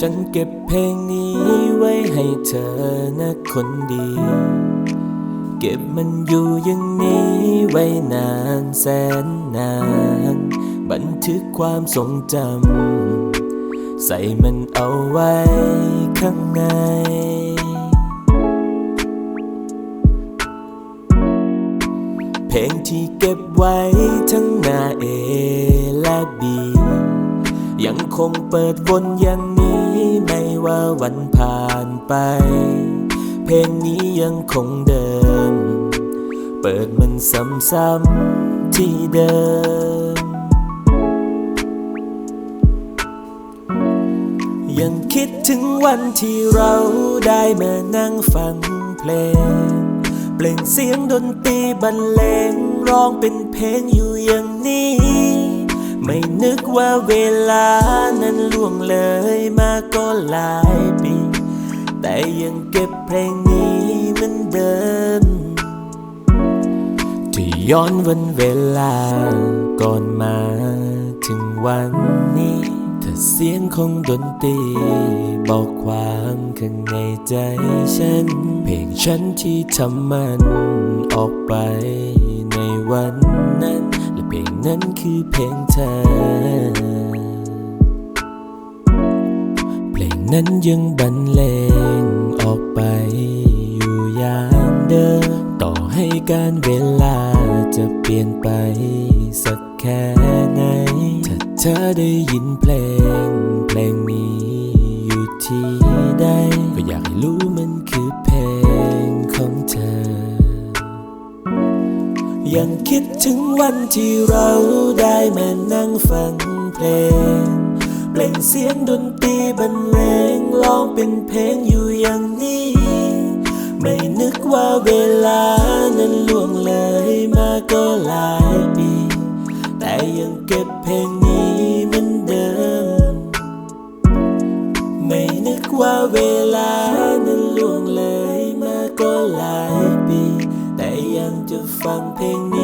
ฉันเก็บเพลงนี้ไว้ให้เธอนะคนดี เก็บมันอยู่อย่างนี้ไว้นานแสนนาน บันทึกความทรงจำใส่มันเอาไว้ข้างในเพลงที่เก็บไว้ทั้งนาเอและบียังคงเปิดวนอย่างนี้ ไม่ว่าวันผ่านไป เพลงนี้ยังคงเดิม เปิดมันซ้ำๆที่เดิม ยังคิดถึงวันที่เราได้มานั่งฟังเพลง เปล่งเสียงดนตรีบรรเลงร้องเป็นเพลงอยู่อย่างนี้ นึกว่าเวลานั้นล่วงเลยมาก็หลายปี แต่ยังเก็บเพลงนี้เหมือนเดิม ที่ย้อนวันเวลาก่อนมาถึงวันนี้ถ้าเสียงของดนตรีบอกความข้างในใจฉัน เพลงฉันที่ทำมันออกไปในวัน นั้นและเพลงนั้นคือเพลงเธอ เพลงนั้นยังบรรเลงออกไปอยู่อย่างเดิมต่อให้การเวลาจะเปลี่ยนไปสักแค่ไหน ถ้าเธอได้ยินเพลง เพลงนี้อยู่ที่ใดก็อยากให้รู้ ยังคิดถึงวันที่เราได้มานั่งฟังเพลง เปล่งเสียงดนตรีบรรเลงร้องเป็นเพลงอยู่อย่างนี้ ไม่นึกว่าเวลานั้นล่วงเลยมาก็หลายปี แต่ยังเก็บเพลงนี้เหมือนเดิม ไม่นึกว่าเวลา Hoàn